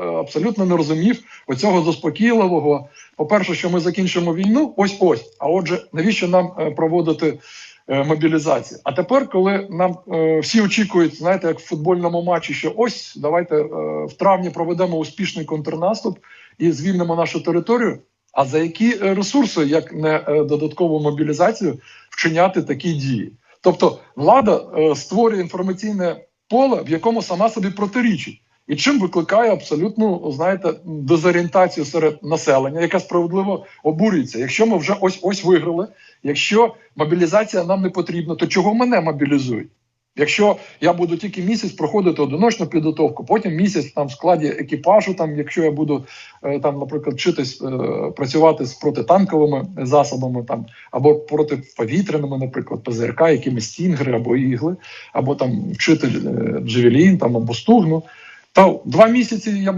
е, абсолютно не розумів оцього заспокійливого. По-перше, що ми закінчимо війну, ось ось. А отже, навіщо нам е, проводити е, мобілізацію? А тепер, коли нам всі очікують, знаєте, як в футбольному матчі, що ось давайте в травні проведемо успішний контрнаступ і звільнимо нашу територію. А за які ресурси, як не додаткову мобілізацію, вчиняти такі дії? Тобто влада створює інформаційне поле, в якому сама собі протирічить, і чим викликає абсолютну, знаєте, дезорієнтацію серед населення, яке справедливо обурюється. Якщо ми вже ось ось виграли, якщо мобілізація нам не потрібна, то чого мене мобілізують? Якщо я буду тільки місяць проходити одиночну підготовку, потім місяць там в складі екіпажу, там якщо я буду е, там, наприклад, вчитись е, працювати з протитанковими засобами, там або протиповітряними, наприклад, ПЗРК, якимись стінгри або ігли, або там вчити е, джевелін, там або стугну, то два місяці я буду.